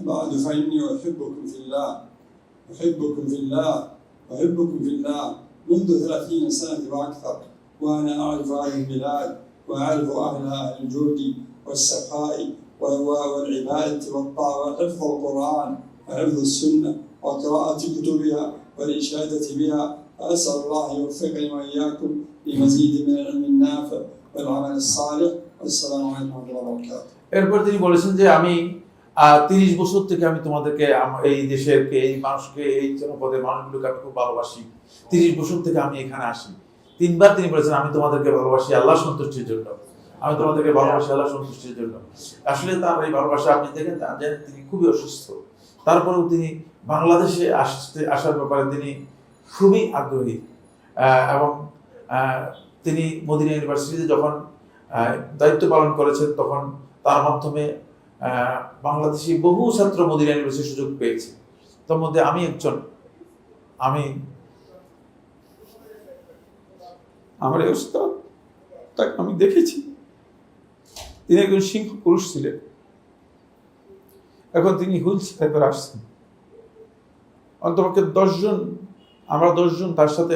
بعد فإني أحبكم في الله أحبكم في الله أحبكم في الله منذ ثلاثين سنة وأكثر وأنا أعرف هذه البلاد وأعرف أهلها أهل الجود والسخاء و- و- والعبادة والطاعة وحفظ القرآن وحفظ السنة وقراءة كتبها والإشادة بها فأسأل الله أن يوفقني وإياكم لمزيد من العلم النافع والعمل الصالح والسلام عليكم ورحمة الله وبركاته এরপর তিনি বলেছেন যে আমি তিরিশ বছর থেকে আমি তোমাদেরকে এই দেশের এই মানুষকে, এই জনপদের মানুষগুলোকে আমি খুব ভালোবাসি। তিরিশ বছর থেকে আমি এখানে আসি। তিনবার তিনি বলেছেন, আমি তোমাদেরকে ভালোবাসি আল্লাহ সন্তুষ্টির জন্য। আমি তোমাদেরকে ভালোবাসি আল্লাহ সন্তুষ্টির জন্য। আসলে তার এই ভালোবাসা আপনি দেখেন জানেন তিনি খুবই অসুস্থ। তারপরেও তিনি বাংলাদেশে আসতে, আসার ব্যাপারে তিনি খুবই আগ্রহী। এবং তিনি মদিনা ইউনিভার্সিটিতে যখন দায়িত্ব পালন করেছেন, তখন তার মাধ্যমে বাংলাদেশি বহু ছাত্র মদিনা ইউনিভার্সিটির সুযোগ পেয়েছে। তার মধ্যে আমি একজন। আমি আমার এই ওস্তাদ, তাকে আমি দেখেছি। তিনি একজন সিংহ পুরুষ ছিলেন। এখন তিনি হুইল চেয়ারে আসছেন। অন্তপক্ষে দশজন, আমরা দশজন তার সাথে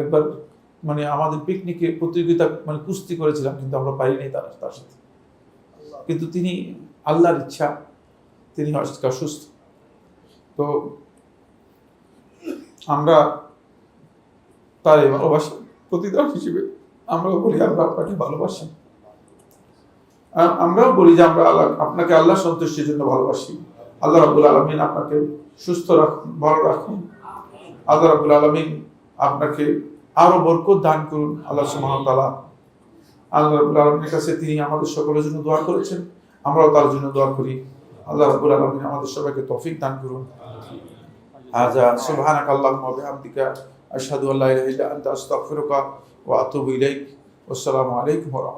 একবার মানে আমাদের পিকনিকে প্রতিযোগিতা মানে কুস্তি করেছিলাম, কিন্তু আমরা পারিনি তার তার সাথে। কিন্তু তিনি আল্লাহর ইচ্ছা, তিনি আজকে অসুস্থ। তো আমরা তার এই ভালোবাসা প্রতিদান হিসেবে আমরাও বলি, আমরা আপনাকে ভালোবাসি। আমরাও বলি যে আমরা আল্লাহ আপনাকে আল্লাহ সন্তুষ্টির জন্য ভালোবাসি। আল্লাহ রাবুল আলমিন আপনাকে সুস্থ রাখুন, ভালো রাখুন। আল্লাহ রাবুল আলমিন আপনাকে আরও বরকত দান করুন, আল্লাহ সুমতালা আল্লাহ রাবুল আলমীর কাছে তিনি আমাদের সকলের জন্য দোয়া করেছেন। আমরাও তার জন্য দোয়া করি। আল্লাহ রাবুল আলমিন আমাদের সবাইকে তফিক দান করুন। হাজা সুবহানাক আল্লাহুম্মা বিহামদিকা, আশহাদু আল্লা ইলাহা ইল্লা আনতা, আস্তাগফিরুকা ওয়া আতুবু ইলাইক। আসসালামু আলাইকুম ওয়া